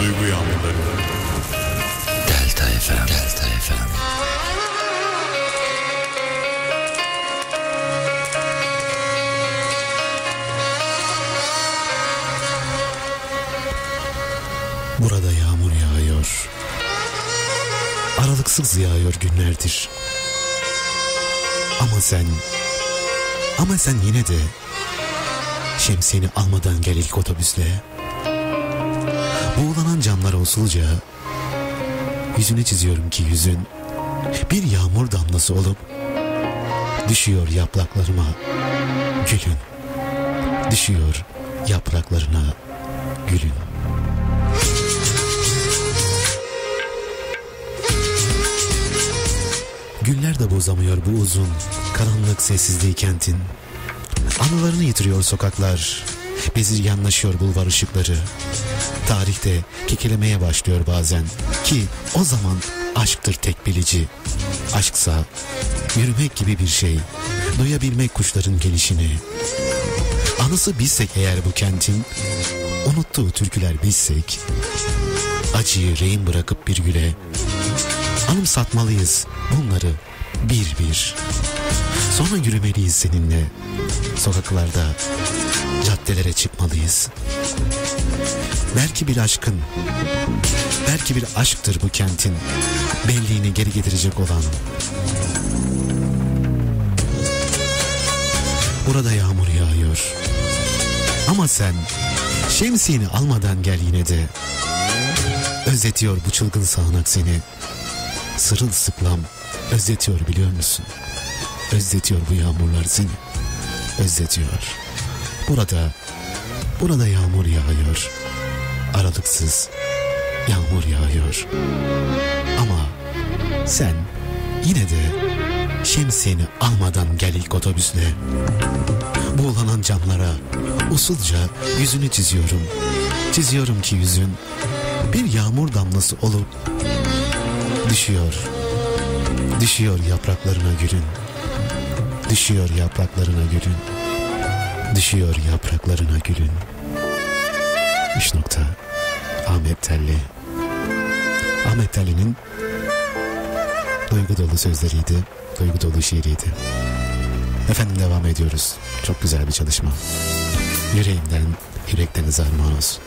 Duygu Yağmurları Delta FM Delta FM Burada yağmur yağıyor. Aralıksız yağıyor günlerdir. Ama sen, ama sen yine de şemsiyeni almadan gel ilk otobüsle. Buğulanan camlara usulca yüzünü çiziyorum ki yüzün bir yağmur damlası olup düşüyor yapraklarıma gülün. Düşüyor yapraklarına gülün. Günler de bozamıyor bu uzun karanlık sessizliği kentin. Anılarını yitiriyor sokaklar. Bezirganlaşıyor bulvar ışıkları. Tarihte kekelemeye başlıyor bazen. Ki o zaman aşktır tek bilici. Aşksa yürümek gibi bir şey. Duyabilmek kuşların gelişini. Anısı bizsek eğer bu kentin. Unuttuğu türküler bizsek. Acıyı rehin bırakıp bir güle Anımsatmalıyız bunları bir bir. Sonra yürümeliyiz seninle. Sokaklarda, caddelere çıkmalıyız. Belki bir aşkın, belki bir aşktır bu kentin belliğini geri getirecek olan. Burada yağmur yağıyor. Ama sen şemsiyeni almadan gel yine de. Özletiyor bu çılgın sağanak seni sırılsıklam özletiyor biliyor musun? Özletiyor bu yağmurlar seni. Özletiyor. Burada, burada yağmur yağıyor. Aralıksız yağmur yağıyor. Ama sen yine de şemsiyeni almadan gel ilk otobüsle. Buğulanan camlara usulca yüzünü çiziyorum. Çiziyorum ki yüzün bir yağmur damlası olup Düşüyor. Düşüyor yapraklarına gülün. Düşüyor yapraklarına gülün. Düşüyor yapraklarına gülün. Üç nokta. Ahmet Telli. Ahmet Telli'nin duygu dolu sözleriydi. Duygu dolu şiiriydi. Efendim devam ediyoruz. Çok güzel bir çalışma. Yüreğimden, yürekten armağan olsun.